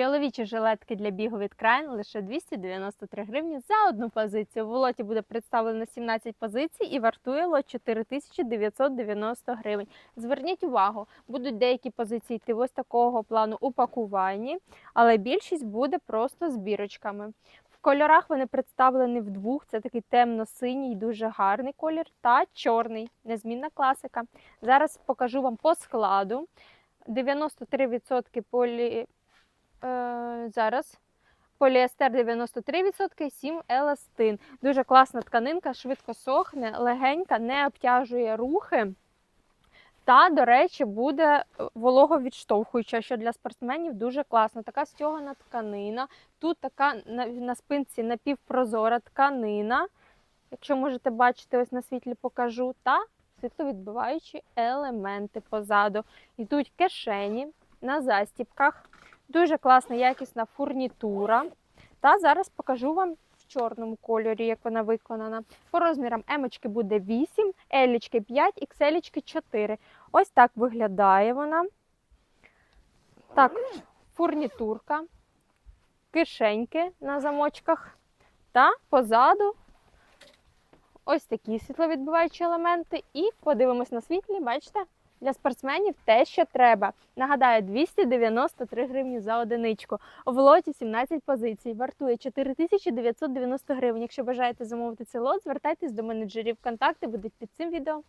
Чоловічі жилетки для бігу від Крайн лише 293 гривні за одну позицію. В лоті буде представлено 17 позицій і вартує лот 4990 гривень. Зверніть увагу, будуть деякі позиції йти ось такого плану упакуванні, але більшість буде просто збірочками. В кольорах вони представлені в двох: це такий темно-синій, дуже гарний колір, та чорний, незмінна класика. Зараз покажу вам по складу. 93% полі... Е, зараз поліестер 93%, 7 еластин. Дуже класна тканинка, швидко сохне, легенька, не обтяжує рухи. Та, до речі, буде вологовідштовхуюча, що для спортсменів дуже класно. Така стягана тканина. Тут така на спинці напівпрозора тканина. Якщо можете бачити, ось на світлі покажу. Та світловідбиваючі елементи позаду. Йдуть кишені на застіпках. Дуже класна якісна фурнітура. Та зараз покажу вам в чорному кольорі, як вона виконана. По розмірам емочки буде 8, елічки 5, ікселічки 4. Ось так виглядає вона. Так, фурнітурка, кишеньки на замочках. Та позаду ось такі світловідбиваючі елементи. І подивимось на світлі, бачите? Для спортсменів те, що треба. Нагадаю, 293 гривні за одиничку. В лоті 17 позицій. Вартує 4990 гривень. Якщо бажаєте замовити цей лот, звертайтесь до менеджерів. Контакти будуть під цим відео.